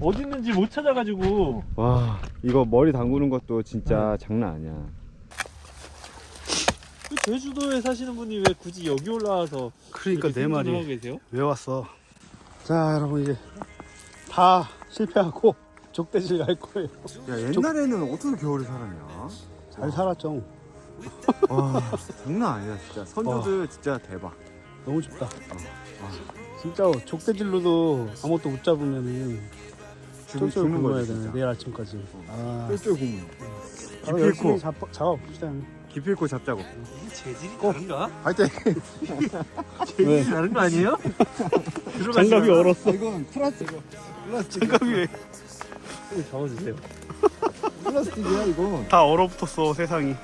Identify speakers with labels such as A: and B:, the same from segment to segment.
A: 어디 있는지 못 찾아가지고
B: 와 이거 머리 담그는 것도 진짜 장난 아니야
A: 그 제주도에 사시는 분이 왜 굳이 여기 올라와서
C: 그러니까
A: 이렇게
C: 내
A: 생존을 하고
C: 말이
A: 계세요?
C: 왜 왔어? 자 여러분 이제 다 실패하고 족대질 갈 거예요.
B: 야 옛날에는 어떻게 겨울에 살았냐
C: 잘 살았죠.
B: 와 장난 아니다 진짜 선조들 진짜 대박
C: 너무 춥다. 진짜 족대질로도 아무것도 못 잡으면은
B: 죽,
C: 쫄쫄
B: 죽는
C: 굶어야
B: 거지
C: 되네
B: 진짜
C: 내일 아침까지. 아,
B: 쫄쫄 굶는
C: 바로
B: 기필코.
C: 열심히 잡, 잡아봅시다.
B: 기필코 잡자고
A: 재질이 다른가?
B: 화이팅
A: 재질이 다른 거 아니에요?
C: 장갑이 얼었어.
B: 이건 플라스틱 플라스틱
C: 장갑이 왜?
A: 좀 잡아주세요
B: 플라스틱이야 이건
C: 다 얼어붙었어 세상이.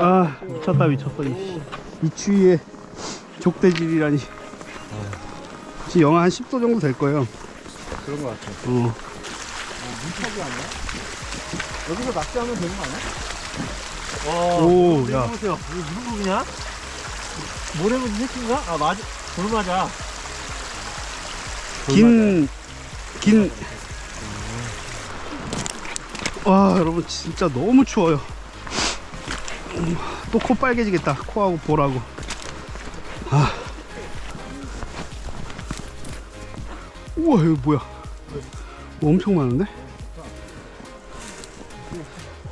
C: 아 미쳤다 미쳤어. 이, 이 추위에 족대질이라니. 지금 영하 한 10도 정도 될 거예요.
B: 그런 거 같아
C: 어.
B: 물타기 아니야? 여기서 낚시하면 되는 거 아니야?
A: 와
C: 오, 야.
A: 보세요 이거 무슨 고기냐? 모래무지 새끼인가? 아 맞아 돌맞아
C: 긴, 긴. 와, 여러분, 진짜 너무 추워요. 또 코 빨개지겠다. 코하고 볼하고. 아. 우와, 이거 뭐야? 뭐 엄청 많은데?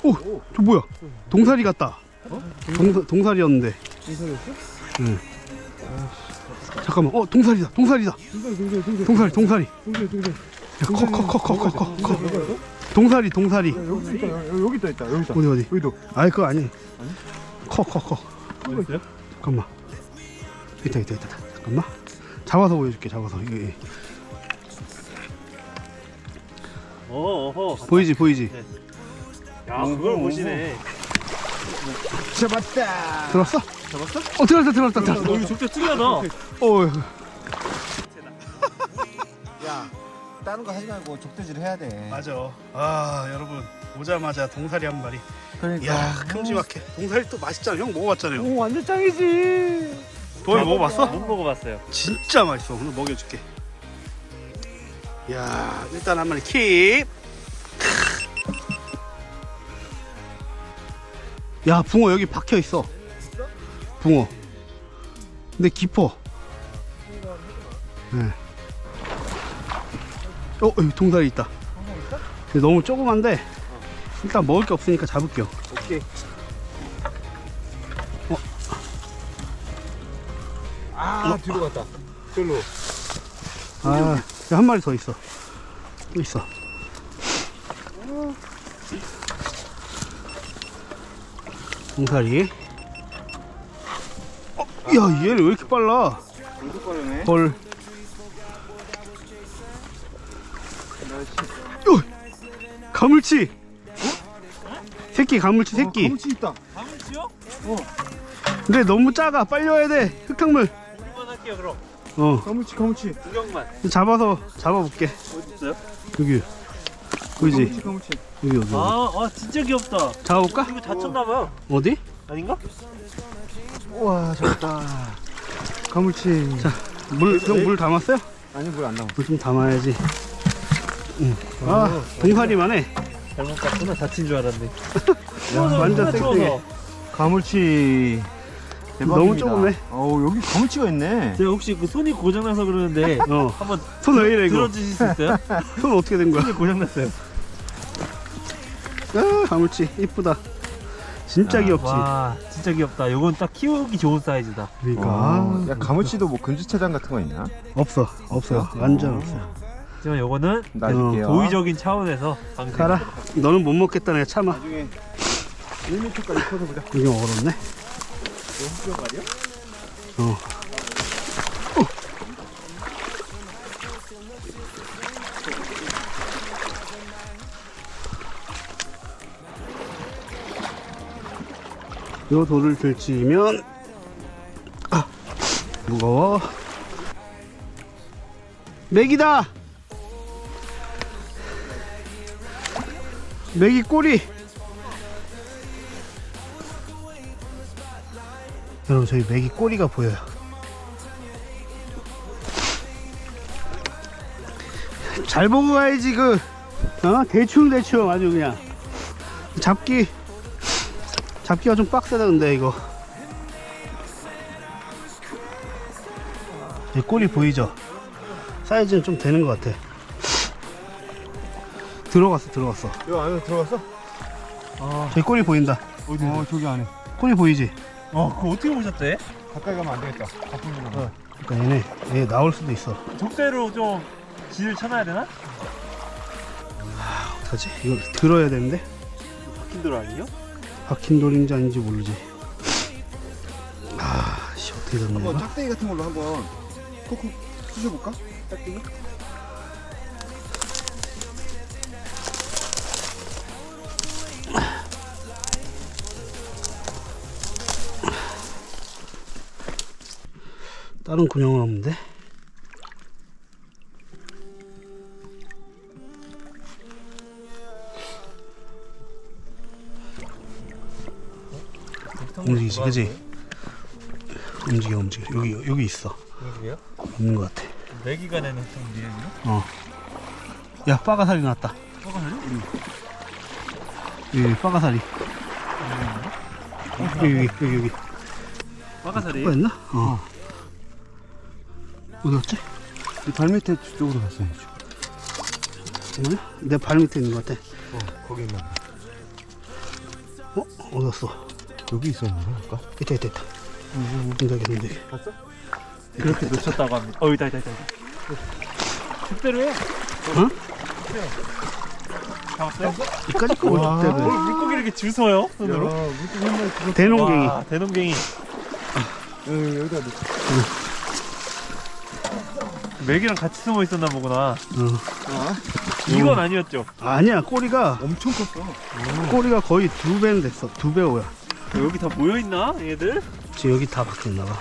C: 오, 저 뭐야? 동사리 같다. 동, 동사리였는데.
B: 동사리였어?
C: 응. 잠깐만, 어, 동사리다, 동사리다.
B: 동사리 동사리 동사리
C: 동사리, 동사리.
B: 동사리 동사리
C: 커커 커 커 커 커 커 동사리 동사리.
B: 여기 있다. 여기, 여기 있다 있다. 여기 있다.
C: 어디 어디?
B: 여기도.
C: 아이 그거 아니. 커커커.
A: 어딨어요?
C: 잠깐만. 있다 있다 있다. 잠깐만. 잡아서 보여줄게 잡아서. 이거 예.
A: 어허.
C: 보이지 보이지?
A: 야 그걸 보시네.
B: 잡았다.
C: 들었어?
A: 잡았어?
C: 어 들었다 들었다 들었어
A: 어 이거 족대 특이하다
C: 어.
B: 야 다른 거 하지 말고 족대질 해야 돼.
C: 맞아. 아 여러분 오자마자 동사리 한 마리.
B: 그러니까.
C: 이야 큼지막해. 동사리 또 맛있잖아. 형 먹어봤잖아요.
B: 오 완전 짱이지.
C: 도희 먹어봤어?
A: 못 먹어봤어요.
C: 진짜 맛있어. 오늘 먹여줄게. 야 일단 한 마리 킵. 야 붕어 여기 박혀 있어. 붕어. 근데 깊어. 네. 어 여기 동사리 있다 근데 너무 조그만데 일단 먹을 게 없으니까 잡을게요
B: 오케이 아 뒤로 갔다 절로
C: 아, 야, 한 마리 더 있어. 또 있어. 동사리. 어, 야, 얘는 왜 이렇게 빨라?
B: 이거 빠르네
C: 헐. 요! 가물치! 새끼 가물치 새끼.
B: 가무치 있다
A: 가물치요?
C: 근데 너무 작아. 빨리 와야 돼. 흑탕물.
A: 구경만 할게요 그럼
C: 어.
B: 가무치 가무치
A: 구경만
C: 잡아서 잡아볼게.
A: 어디 있어요?
C: 여기. 보이지?
B: 가무치 가무치
C: 여기 여기. 여기.
A: 아, 아 진짜 귀엽다
C: 잡아볼까?
A: 이거 다쳤나봐요
C: 어디?
A: 아닌가?
B: 우와 잡았다 가무치
C: 자, 물, 형 물 담았어요?
B: 아니 물 안 나와
C: 물 좀 담아야지. 응. 아, 동사리만 해.
A: 잘못 봤구나 다친 줄 알았네
C: 완전 쌩쌩해.
B: 가물치
C: 너무 조그매.
B: 어우 여기 가물치가 있네
A: 제가 혹시 그 손이 고장나서 그러는데
C: 어.
A: 한번
C: 손 왜 이래, 이거?
A: 들어주실 수 있어요?
C: 손 어떻게 된 거야?
A: 손이 고장났어요
C: 아, 가물치. 이쁘다. 진짜 귀엽지?
A: 와 진짜 귀엽다 요건 딱 키우기 좋은 사이즈다
C: 그러니까.
B: 아, 야 가물치도 뭐 금지체장 같은 거 있나?
C: 없어. 없어요. 완전 없어.
A: 하지만 요거는
B: 놔줄게요
A: 도의적인 차원에서 방생
C: 가라. 너는 못 먹겠다, 내가 참아.
B: 나중에 1m까지 커서 보자
C: 이게 얼었네.
B: 흑병 말이야?
C: 어. 요 돌을 들치면 아 무거워 맥이다 맥이 꼬리 여러분 저희 맥이 꼬리가 보여요. 잘 보고 가야지 그 어? 대충 대충 아주 그냥. 잡기. 잡기가 좀 빡세다 근데 이거. 이 꼬리 보이죠? 사이즈는 좀 되는 것 같아 들어갔어 들어갔어
B: 여기 안에 들어갔어?
C: 저기 꼬리 보인다
B: 어디? 어 저기 안에.
C: 꼬리 보이지?
A: 어 그거 어떻게 보셨대?
B: 가까이 가면 안 되겠다. 바쁜
C: 그러니까 얘네 얘 나올 수도 있어
A: 적대로 좀 진을 쳐놔야 되나?
C: 어떡하지? 이거 들어야 되는데
A: 바뀐 돌 아니에요?
C: 박힌 돌인지 아닌지 모르지 아씨 어떻게
B: 한번
C: 거야?
B: 짝대기 같은 걸로 한번 콕콕 쑤셔볼까? 짝대기?
C: 다른 군형은 없는데 움직이지 그지? 움직여 움직여 여기 여기 있어
A: 움직여요?
C: 있는 것 같아
A: 내기가 내는 좀 움직이나?
C: 어. 야 빠가사리 났다
A: 빠가사리?
C: 여기 빠가사리 여기 여기 여기 여기
A: 빠가사리?
C: 빠였나? 어 어디 갔지?
B: 이발 밑에 쪽으로 갔어요.
C: 뭐야? 내 발 밑에 있는 것 같아
B: 어 거기 있나? 봐.
C: 어? 어디 갔어?
B: 여기 있었나? 아까?
C: 있다 있다 있다 문제게 문제게
B: 봤어?
A: 그렇게 놓쳤다고 합니다. 어, 있다, 있다, 있다. 적대로 해.
C: 응?
A: 잡았어요?
C: 이까지 거
B: 와.
C: 어때
A: 어, 물고기 이렇게 주워요? 손으로?
B: 야, 물고기 한 마리 들어.
C: 대농갱이
A: 와, 대농갱이.
B: 여기 여기다 놓.
A: 맥이랑 같이 숨어 있었나 보구나.
C: 어.
B: 아,
A: 이건 아니었죠?
C: 아니야 꼬리가
B: 엄청 컸어.
C: 꼬리가 거의 두 배는 됐어 두 배 오야
A: 여기 다 모여 있나? 얘들?
C: 지금 여기 다 박혀있나 봐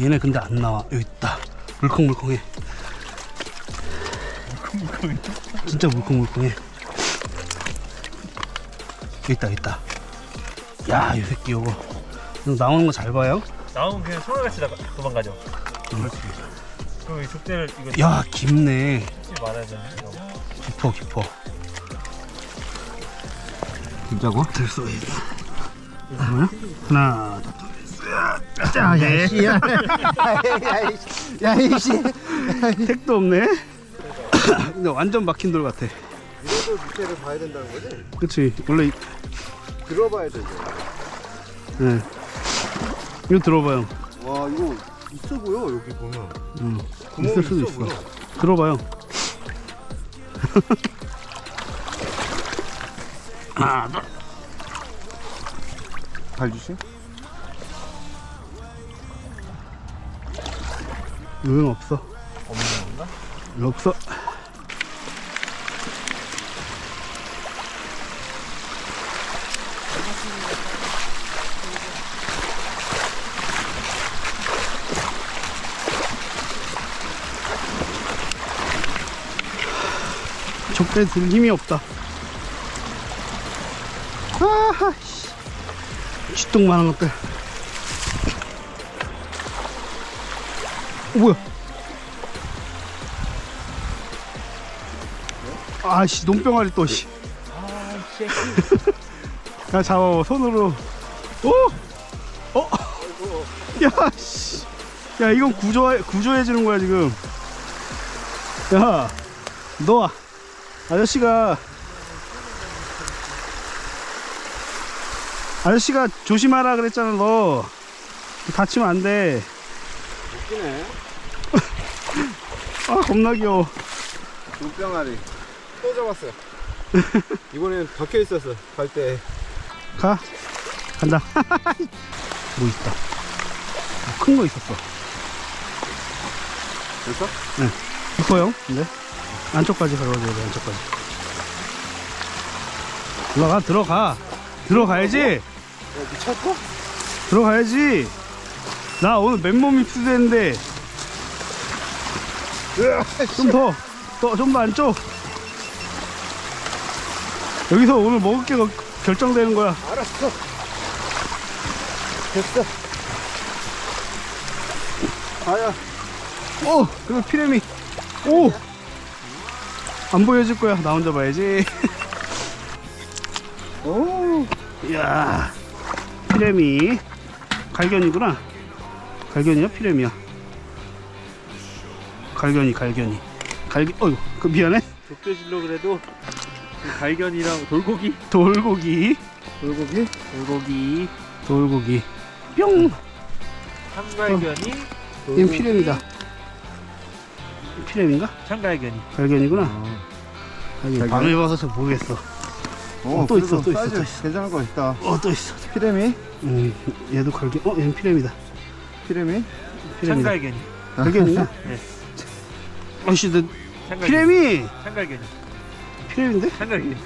C: 얘네 근데 안 나와 여기 있다 물컹물컹해
A: 물고기.
C: 진짜 물컹물컹해 여기 있다 여기 있다 야 이 새끼 요거 이거 나오는 거 잘 봐요
A: 나오면 그냥 소라같이 나가, 도망가죠. 그렇지. 그럼 이 적대를 이거
C: 야 깊네
A: 치지 말아야 되는데. 이거.
C: 깊어 깊어
B: 진짜고?
C: 얘들 뭐야? 하나 둘셋 예.
B: 야, 야, 이씨.
C: 택도 없네 근데 완전 막힌 돌 같아
B: 이래도 밑에를 봐야 된다는 거지?
C: 그치 원래 이-
B: 들어봐야 되죠.
C: 예. 이거 들어봐요
B: 와, 이거 있어 보여 여기 보면.
C: 응.
B: 구멍이
C: 있을 수도 있어
B: 보여.
C: 들어봐요 하나 둘
B: 발 주심?
C: 응 없어
A: 없는 건가?
C: 응, 없어 적대 들 힘이 없다 아하 씨 쥐똥만한 것들 어, 뭐야 아씨 농병아리 또 씨. 야 잡아 손으로 오! 어? 야 씨. 야 이건 구조 구조해 주는 거야 지금 야너 아 저씨가 아저씨가 조심하라 그랬잖아 너 다치면 안돼
B: 웃기네.
C: 아 겁나 귀여워
B: 눈병아리. 또 잡았어요. 이번엔 박혀 있었어. 갈 때.
C: 가 간다 뭐 있다 큰 거 있었어
B: 됐어?
C: 깊어요 근데 안쪽까지 걸어줘야 돼 안쪽까지 올라가 들어가 들어가야지
B: 야, 미쳤어?
C: 들어가야지 나 오늘 맨몸 입수됐는데 좀더더좀더 안쪽 여기서 오늘 먹을 게 없- 결정되는 거야.
B: 알았어. 됐어. 아야.
C: 오, 그리고 피레미. 오, 안 보여줄 거야. 나 혼자 봐야지.
B: 오.
C: 이야, 피레미. 갈견이구나. 갈견이야, 피레미야. 갈견이, 갈견이. 갈견, 어휴, 그 미안해.
A: 족대질러 그래도 그 갈견이랑 돌고기
C: 돌고기,
B: 돌고기?
A: 돌고기
C: 돌고기. 뿅!
A: 참갈견이
C: 얘는 피레미다. 피레미인가?
A: 참갈견이
C: 갈견이구나.
B: 어,
C: 아니,
B: 갈견?
C: 밤에 봐서 잘 모르겠어.
B: 어,
C: 또 있어, 또 있어, 또 있어.
B: 괜찮은 거 있다.
C: 어, 또 있어.
B: 피레미?
C: 음, 얘도 갈견. 어, 얘는 피레미다.
B: 피레미?
C: 피레미다.
A: 참갈견이
C: 갈견인가?
A: 네.
C: 아씨, 너
A: 참갈견이
C: 피레미!
A: 참갈견이
C: 피레미인데?
A: 참갈견이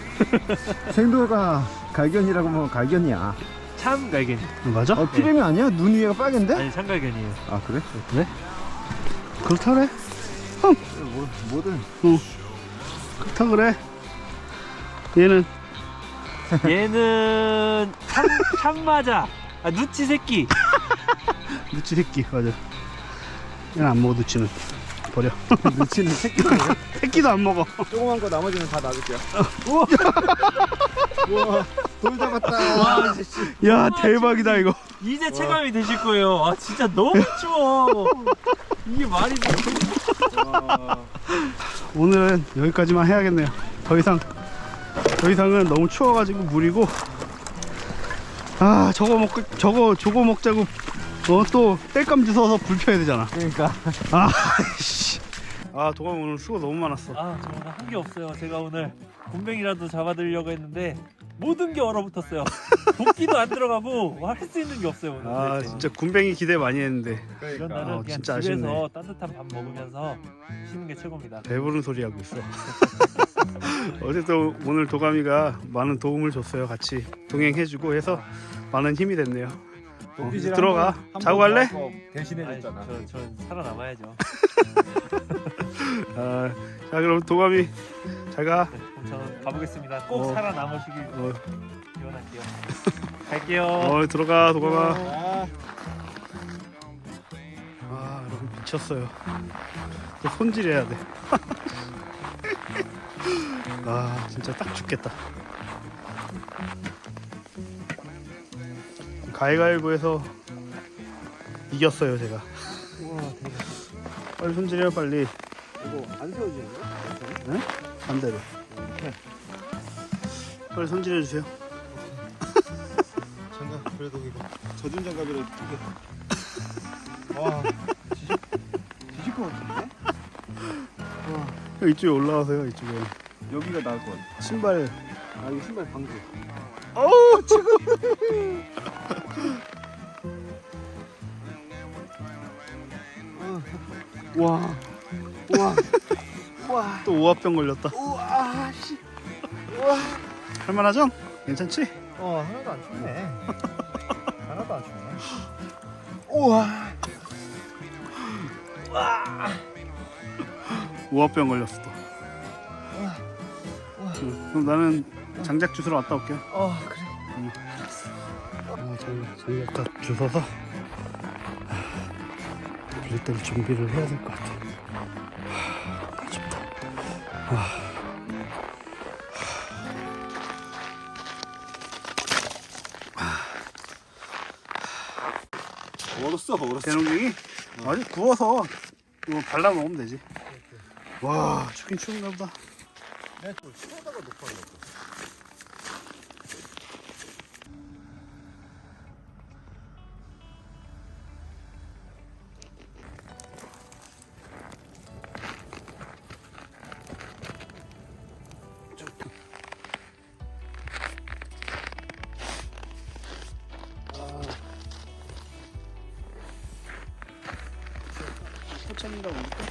B: 생도가 갈견이라고 하면 갈견이야.
A: 참갈견이
C: 어, 맞아?
B: 어, 피레미 아니야? 눈 위가 빨간데?
A: 아니 참갈견이에요
B: 아, 그래?
C: 그래? 그렇다 그래?
B: 뭐, 뭐든.
C: 그렇다 그래? 얘는
A: 얘는 참 참맞아 아 누치 새끼
C: 누치 새끼 맞아 얘는 안 먹어 누치는 버려
B: 눈치는 새끼예요.
C: 새끼도 안 먹어
B: 조그만 거 나머지는 다 놔둘게요. 우와. 우와. 돌 잡았다.
C: 와야 대박이다 이거
A: 이제 체감이 되실 거예요 아 진짜 너무 추워 이게 말이 돼
B: 와.
C: 오늘은 여기까지만 해야겠네요. 더 이상 더 이상은 너무 추워가지고 물이고. 아 저거 먹고 저거 저거 먹자고 어또 땔감 주워서 불 펴야 되잖아.
B: 그러니까.
C: 아씨. 아 도감 오늘 수고 너무 많았어.
A: 아, 저 오늘 한게 없어요. 제가 오늘 곰뱅이라도 잡아드리려고 했는데 모든 게 얼어붙었어요. 도끼도 안 들어가고 할 수 있는 게 없어요 오늘.
C: 아
A: 도대체.
C: 진짜 군뱅이 기대 많이 했는데
A: 이런
B: 그러니까.
A: 날은
C: 어,
A: 그냥
C: 진짜
A: 집에서
C: 아쉽네.
A: 따뜻한 밥 먹으면서 쉬는 게 최고입니다.
C: 배부른 소리 하고 있어. 어쨌든 오늘 도감이가 많은 도움을 줬어요. 같이 동행해주고 해서 많은 힘이 됐네요. 어, 들어가. 자고 갈래?
B: 대신해
A: 아니,
B: 줬잖아.
A: 저, 전 살아남아야죠.
C: 아, 자 그럼 도감이 잘 가.
A: 네, 저는 가보겠습니다. 꼭
C: 어.
A: 살아남으시길
C: 어,
A: 기원할게요. 갈게요.
C: 어 들어가 도감아.
B: 아,
C: 아 여러분 미쳤어요. 또 손질해야 돼. 아 진짜 딱 죽겠다. 가위가위보에서 이겼어요 제가. 빨리 손질해요 빨리.
B: 이거 안 세워지는 거야?
C: 반대로. 빨리 손질해 주세요.
B: 장갑 그래도 이거 젖은 장갑이라 두개 와 뒤질 뒤질 것 같은데?
C: 이쪽에 올라와서요 이쪽에.
B: 여기가 나을 것 같아
C: 신발.
B: 아 이거 신발 방구
C: 어우 지금. 와. 와.
B: 우와
C: 또 오합병 걸렸다.
B: 우와
C: 할만하죠? 괜찮지?
B: 어 하나도 안 춥네 하나도 안 춥네 우와
C: 오합병 걸렸어 또.
B: 우와
C: 응, 그럼 나는 장작 주스러 왔다 올게요.
B: 어 그래
C: 아, 장, 장작 다 주워서 빌릴 때를 준비를 해야 될 것 같아.
B: 얼었어 얼었어
C: 대농갱이 아직 구워서 이거 발라 먹으면 되지. 와, 춥긴 추운가 보다.
B: 내가 또 치워다가 녹화하려 고
C: 포천인가 보니까.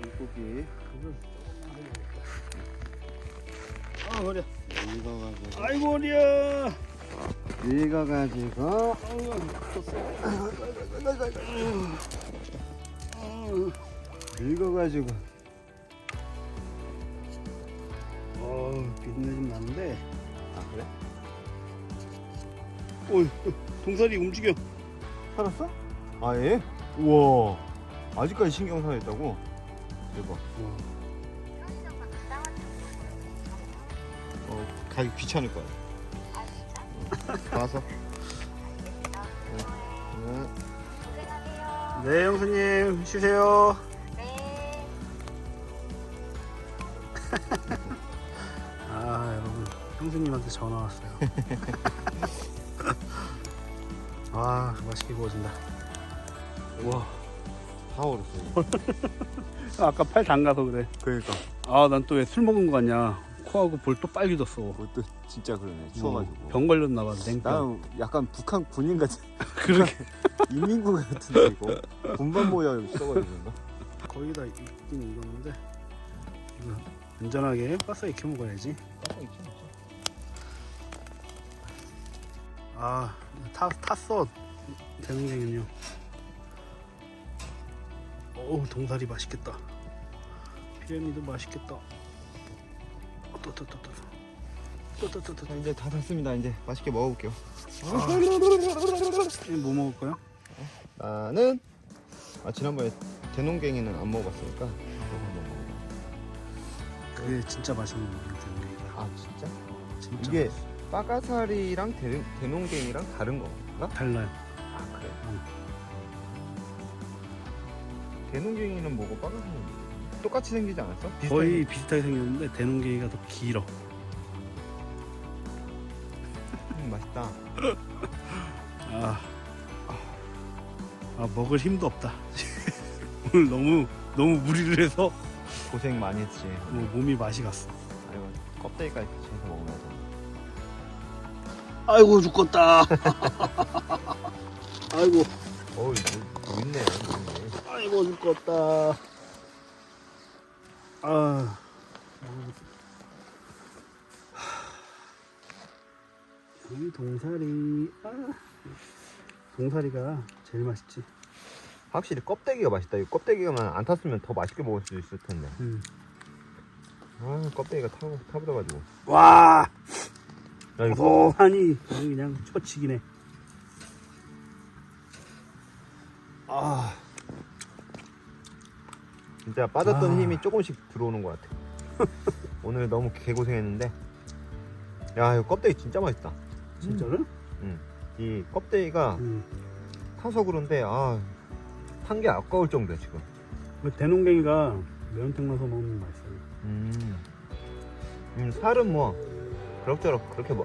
B: 물고기
C: 허리야.
B: 읽어가지고
C: 아이고 허리야.
B: 읽어가지고 읽어 가지고
C: 어 비린내 좀 나는데.
B: 아 그래?
C: 오 동살이 움직여.
B: 살았어? 아 예? 우와 아직까지 신경살아있다고? 대박 어 가기 귀찮을 거야 어, 가서 응.
C: 네 형수님 쉬세요. 아 여러분 형수님한테 전화 왔어요. 아 맛있게 구워진다.
B: 와다 얼었어
C: 아까 팔 담가서 그래.
B: 그러니까
C: 아 난 또 왜 술 먹은 거 같냐. 코하고 볼또 빨개졌어.
B: 그것도 진짜 그러네 추워가지고
C: 병 걸렸나 봐 냉병.
B: 나는 약간 북한 군인 같은
C: 그러게
B: 인민군 같은데 이거 군반 모양 써가지고?
C: 거의 다 익긴 익었는데 이거 안전하게 바싹 익혀 먹어야지. 아, 타, 탔어. 대능쟁이요. 어우, 동사리 맛있겠다. 피레미도 맛있겠다. 또또또또 또 또 또 또
B: 자, 이제 다 됐습니다 이제 맛있게 먹어볼게요
C: 뭐 먹을 거야?
B: 나는 아 지난번에 대농갱이는 안 먹어봤으니까 이거 한번 먹어봐
C: 그게 진짜 맛있는 대능쟁이다.
B: 아 진짜?
C: 진짜
B: 이게
C: 맛있어.
B: 빠가사리랑 대, 대농갱이랑 다른 건가?
C: 달라요.
B: 아 그래?
C: 응.
B: 대농갱이는 뭐고 빠가사리는 뭐고? 똑같이 생기지 않았어? 비슷하게
C: 거의 비슷하게 생겼는데 대농갱이가 더 길어.
B: 음, 맛있다
C: 아, 아 먹을 힘도 없다. 오늘 너무 너무 무리를 해서
B: 고생 많이 했지
C: 뭐 몸이 맛이 갔어.
B: 아이고 껍데기까지 해서 먹으면서
C: 아이고 죽겠다. 아이고
B: 어우 뭐 있네 뭐 있네
C: 아이고 죽겠다. 아. 이 동사리 아. 동사리가 제일 맛있지.
B: 확실히 껍데기가 맛있다 이 껍데기가만 안 탔으면 더 맛있게 먹을 수 있을 텐데
C: 음.
B: 아 껍데기가 타, 타버려가지고
C: 와,
B: 야 이거
C: 아주 그냥 초치기네. 아,
B: 진짜 빠졌던
C: 아.
B: 힘이 조금씩 들어오는 것 같아. 오늘 너무 개고생했는데, 야 이거 껍데기 진짜 맛있다.
C: 진짜로?
B: 이 껍데기가
C: 음.
B: 타서 그런데 아, 탄 게 아까울 정도야 지금.
C: 그 대농갱이가 매운탕 넣어서 먹으면 맛있어요.
B: 음, 음 살은 뭐 그럭저럭 그렇게 뭐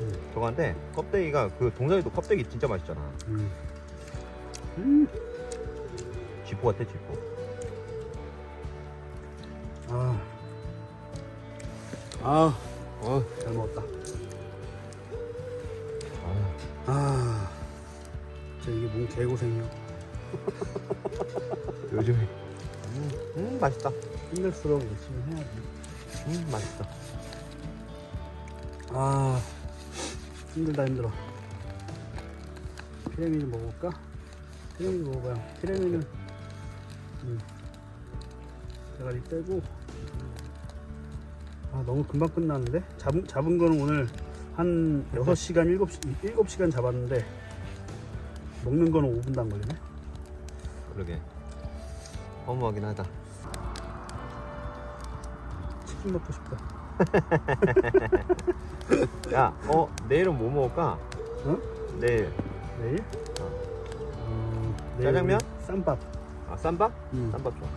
C: 음.
B: 저거한데 껍데기가 그 동사리도 껍데기 진짜 맛있잖아.
C: 음. 음.
B: 쥐포 같아 쥐포.
C: 아. 아,
B: 어,
C: 잘 먹었다.
B: 아,
C: 아. 진짜 이게 뭔 개고생이야.
B: 요즘에 음, 음 맛있다.
C: 힘들수록 열심히 해야지.
B: 음 맛있다.
C: 아. 힘들다 힘들어. 피레미를 먹어볼까? 피레미 먹어봐요. 피레미는 음. 대가리 빼고 아 너무 금방 끝나는데? 잡은, 잡은 거는 오늘 한 6시간 7시, 7시간 잡았는데 먹는 거는 5분도 안 걸리네
B: 그러게. 허무하긴 하다.
C: 치킨 먹고 싶다
B: 야, 어 내일은 뭐 먹을까?
C: 어?
B: 내일
C: 내일?
B: 어.
C: 음,
B: 짜장면?
C: 쌈밥
B: 아 쌈밥?
C: 음.
B: 쌈밥 좋아.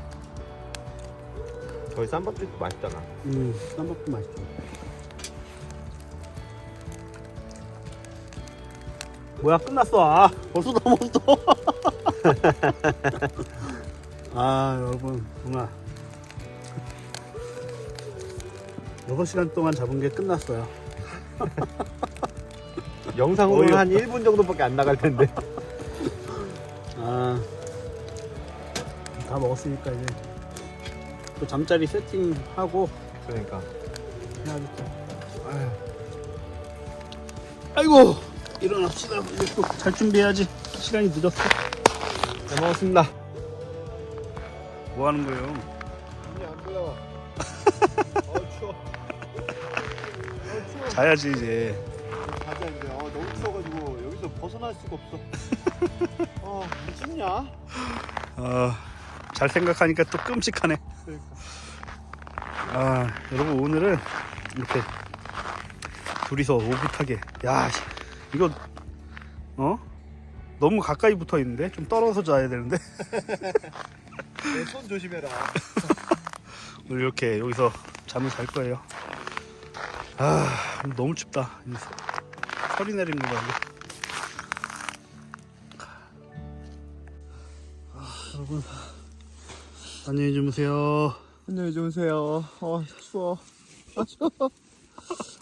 B: 저희 쌈밥집도 맛있잖아.
C: 음, 쌈밥도 맛있죠 뭐야 끝났어 아 벌써 넘었어 아 여러분 정말 6시간 동안 잡은 게 끝났어요
B: 영상으로
C: 어이없다.
B: 한 1분 정도밖에 안 나갈 텐데.
C: 아, 다 먹었으니까 이제 또 잠자리 세팅하고
B: 그러니까
C: 아이고 일어납시다. 이제 또잘 준비해야지. 시간이 늦었어.
B: 잘 먹었습니다.
C: 뭐 하는 거예요?
B: 눈이 안. 어 추워. 어 추워.
C: 자야지 이제.
B: 가자 이제. 어 너무 추워가지고 여기서 벗어날 수가 없어. 어 미쳤냐?
C: 아, 잘 생각하니까 또 끔찍하네. 아, 여러분 오늘은 이렇게 둘이서 오붓하게. 야, 씨, 이거 어? 너무 가까이 붙어 있는데 좀 떨어져 자야 되는데
B: 내 손 조심해라.
C: 오늘 이렇게 여기서 잠을 잘 거예요. 아, 너무 춥다. 이 철이 내린 거 봐. 이거. 아, 여러분 안녕히 주무세요.
B: 안녕히 주무세요. 어 추워. 아 추워.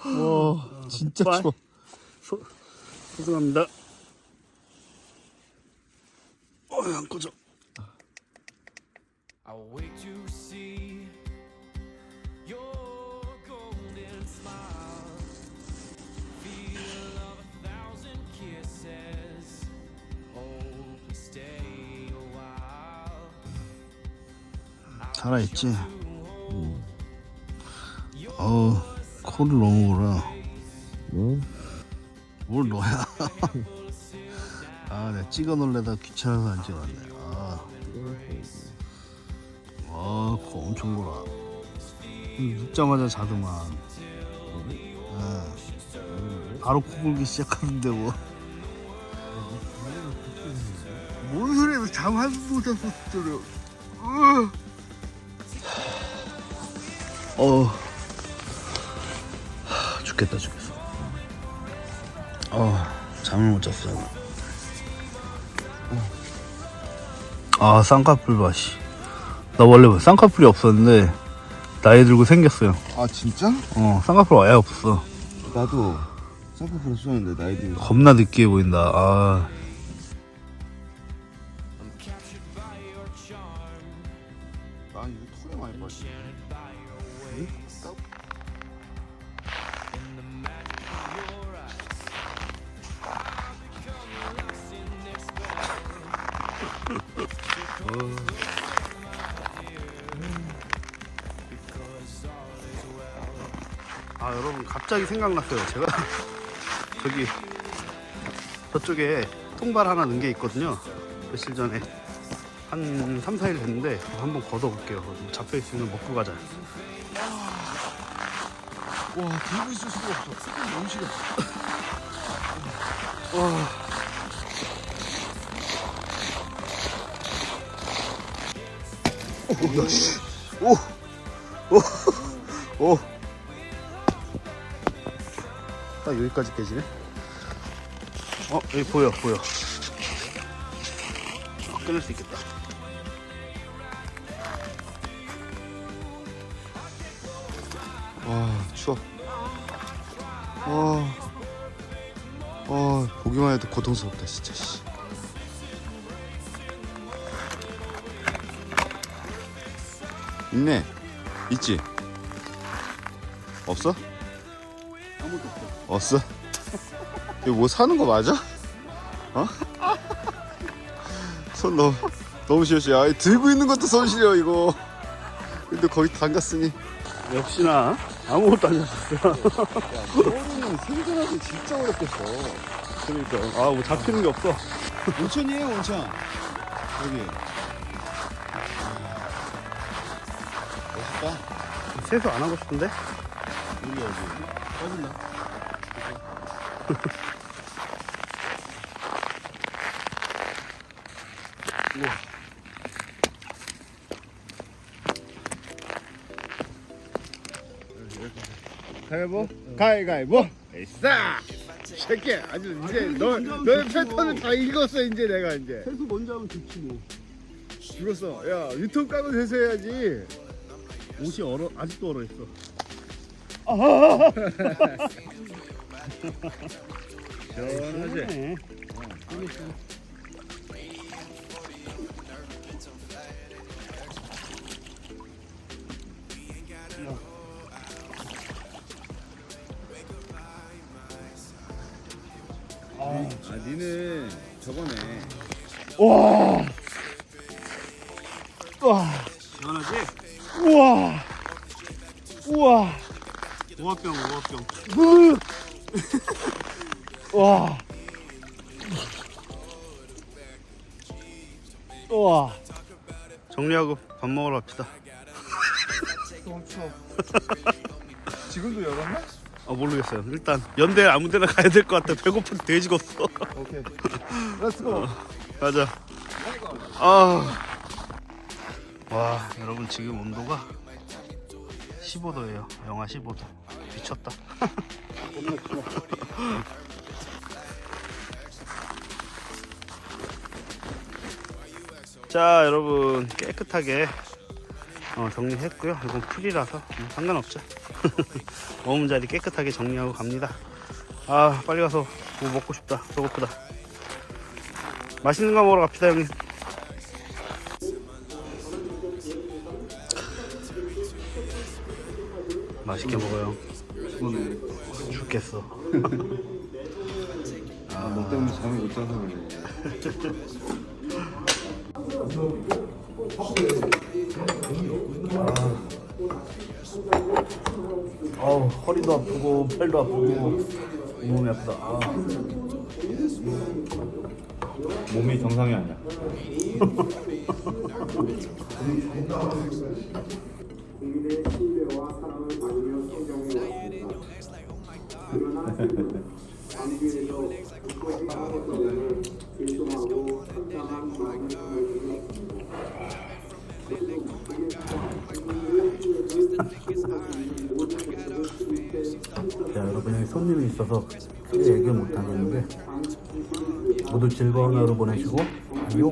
B: 와 진짜
C: 빠이.
B: 추워.
C: 소, 소중합니다. 어, 안 꺼져. 살아있지? 어우 코를 너무 골아 뭘 너야? 아 내가 찍어 놓으려다 귀찮아서 안 찍었네. 아, 아, 코 엄청 골아 눕자마자 자더만 아, 바로 코 골기 시작하는데 뭐. 뭔 소리야 잠한 잤어 진짜로 어. 하, 죽겠다 죽겠어. 어 잠을 못 잤어 잠을. 아 쌍꺼풀 봐씨 나 원래 뭐 쌍꺼풀이 없었는데 나이 들고 생겼어요.
B: 아 진짜?
C: 어 쌍꺼풀 아예 없어.
B: 나도 쌍꺼풀 쏘는데 나이 들면
C: 겁나 느끼해 보인다. 아 생각났어요 제가 저기 저쪽에 통발 하나 넣은 게 있거든요 며칠 전에 한 3, 4일 됐는데 한번 걷어볼게요 잡혀 있으면 먹고 가자
B: 와 들고 있을 수가 없어. 너무 싫어.
C: 오! 오! 오! 딱 여기까지 깨지네 어 여기 보여 보여 어, 끊을 수 있겠다
B: 와 추워. 와. 와 보기만 해도 고통스럽다 진짜. 씨. 있네. 있지. 없어?
C: 아무도 없어
B: 없어? 이거 뭐 사는 거 맞아? 어? 손 너무 너무 시원시. 아 들고 있는 것도 손 시려 이거. 근데 거기 담갔으니.
C: 역시나 아무것도 안 잡혔어
B: 너는 생존하기 진짜 어렵겠어.
C: 그러니까 아 뭐 잡히는 게 없어
B: 온천이에요 온천. 여기. 멋있다.
C: 세수 안 하고 싶은데?
B: 여기 여기. 빠진다. 가위바위보? 가위가위보? 싸! 새끼 아주 이제 너 너의 패턴을 다 읽었어 이제 내가 이제
C: 세수 먼저 하면 좋지 뭐
B: 죽었어 야 유튜브 까고 세수해야지
C: 옷이 얼어 아직도 얼어 있어
B: 시원하지? 아 니네 저거네
A: 와. 와.
C: 시원하지?
A: 우와. 우와.
C: 오화병 오화병
A: 와. 우와.
C: 정리하고 밥 먹으러 갑시다.
B: 지금도 열었나?
C: 아 모르겠어요 일단 연대 아무 데나 가야 될 것 같아 배고픈 돼지겠어
B: 오케이. 렛츠고.
C: 가자 아. 와 여러분 지금 온도가 15도예요 영하 15도 미쳤다. 자 여러분 깨끗하게 어, 정리했고요. 이건 풀이라서 음, 상관없죠. 머문 자리 깨끗하게 정리하고 갑니다. 아 빨리 가서 뭐 먹고 싶다. 배고프다. 맛있는 거 먹으러 갑시다 형님. 맛있게 먹어요
B: 오늘
C: 죽겠어
B: 아 너 때문에 잠을 못 자서 그래.
C: 아우 허리도 아프고 팔도 아프고 몸이 아프다 아.
B: 몸이 정상이 아니야.
C: 자 여러분 여기 손님이 있어서 크게 얘기를 못 하겠는데 모두 즐거운 하루 보내시고 안녕